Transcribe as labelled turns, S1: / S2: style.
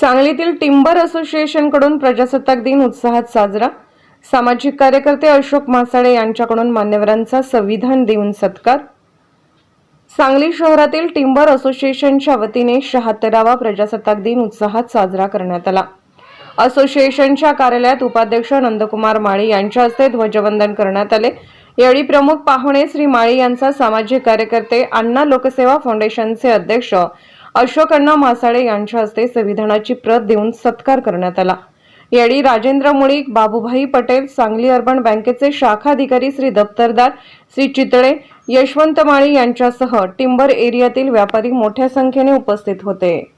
S1: सांगलीतील टिंबर असोसिएशनकडून प्रजासत्ताक दिन उत्साहात साजरा. सामाजिक कार्यकर्ते अशोक मासाडे यांच्याकडून मान्यवरांचा संविधान देऊन सत्कार. सांगली शहरातील टिंबर असोसिएशनच्या वतीने शहात्तरावा प्रजासत्ताक दिन उत्साहात साजरा करण्यात आला. असोसिएशनच्या कार्यालयात उपाध्यक्ष नंदकुमार माळी यांच्या हस्ते ध्वजवंदन करण्यात आले. यावेळी प्रमुख पाहुणे श्री माळी यांचा सामाजिक कार्यकर्ते अण्णा लोकसेवा फाउंडेशनचे अध्यक्ष अशोक अण्णा मासाळे यांच्या हस्ते संविधानाची प्रत देऊन सत्कार करण्यात आला. यावेळी राजेंद्र मुळीक बाबूभाई पटेल सांगली अर्बन बँकेचे शाखा अधिकारी श्री दप्तरदार श्री चितळे यशवंत माळी यांच्यासह टिंबर एरियातील व्यापारी मोठ्या संख्येने उपस्थित होते.